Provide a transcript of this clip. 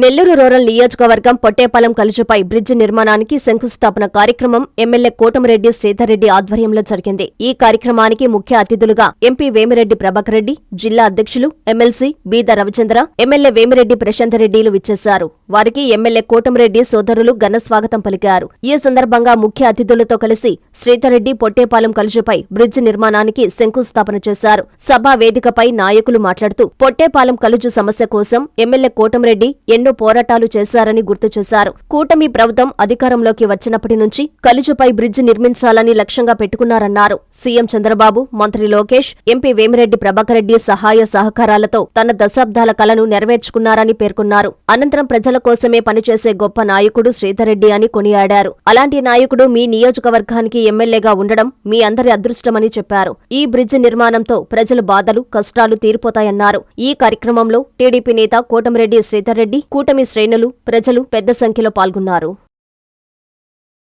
Nellore rural నియోజకవర్గం Pottepalem కలుజుపై bridge నిర్మాణానికి శంకుస్థాపన కార్యక్రమం ఎమ్మెల్యే కోటమిరెడ్డి శ్రీధర్రెడ్డి ఆధ్వర్యంలో జరిగింది. ఈ కార్యక్రమానికి ముఖ్య అతిథులుగా ఎంపీ వేమిరెడ్డి ప్రభాకర్ రెడ్డి జిల్లా అధ్యక్షులు ఎమ్మెల్సీ బీద రవిచంద్ర ఎమ్మెల్యే వేమిరెడ్డి ప్రశాంత్ రెడ్డిలు విచ్చేశారు. వారికి ఎమ్మెల్యే కోటమిరెడ్డి సోదరులు ఘన స్వాగతం పలికారు. ఈ సందర్భంగా ముఖ్య అతిథులతో కలిసి శ్రీధర్రెడ్డి పొట్టేపాలెం కలుజుపై బ్రిడ్జి నిర్మాణానికి శంకుస్థాపన చేశారు. సభా వేదికపై నాయకులు మాట్లాడుతూ పొట్టేపాలెం కలుజు సమస్య కోసం ఎమ్మెల్యే కోటమిరెడ్డి ఎన్నో పోరాటాలు చేశారని గుర్తు చేశారు. కూటమి ప్రభుత్వం అధికారంలోకి వచ్చినప్పటి నుంచి కలుజుపై బ్రిడ్జి నిర్మించాలని లక్ష్యంగా పెట్టుకున్నారన్నారు. సీఎం చంద్రబాబు మంత్రి లోకేష్ ఎంపీ వేమిరెడ్డి ప్రభాకర్ రెడ్డి సహాయ సహకారాలతో తన దశాబ్దాల కలను నెరవేర్చుకున్నారని పేర్కొన్నారు. అనంతరం ప్రజల కోసమే పనిచేసే గొప్ప నాయకుడు శ్రీధరెడ్డి అని కొనియాడారు. అలాంటి నాయకుడు మీ నియోజకవర్గానికి ఎమ్మెల్యేగా ఉండడం మీ అందరి అదృష్టమని చెప్పారు. ఈ బ్రిడ్జి నిర్మాణంతో ప్రజల బాధలు కష్టాలు తీరిపోతాయన్నారు. ఈ కార్యక్రమంలో టీడీపీ నేత కోటమిరెడ్డి శ్రీధర్రెడ్డి కూటమి శ్రేణులు ప్రజలు పెద్ద సంఖ్యలో పాల్గొన్నారు.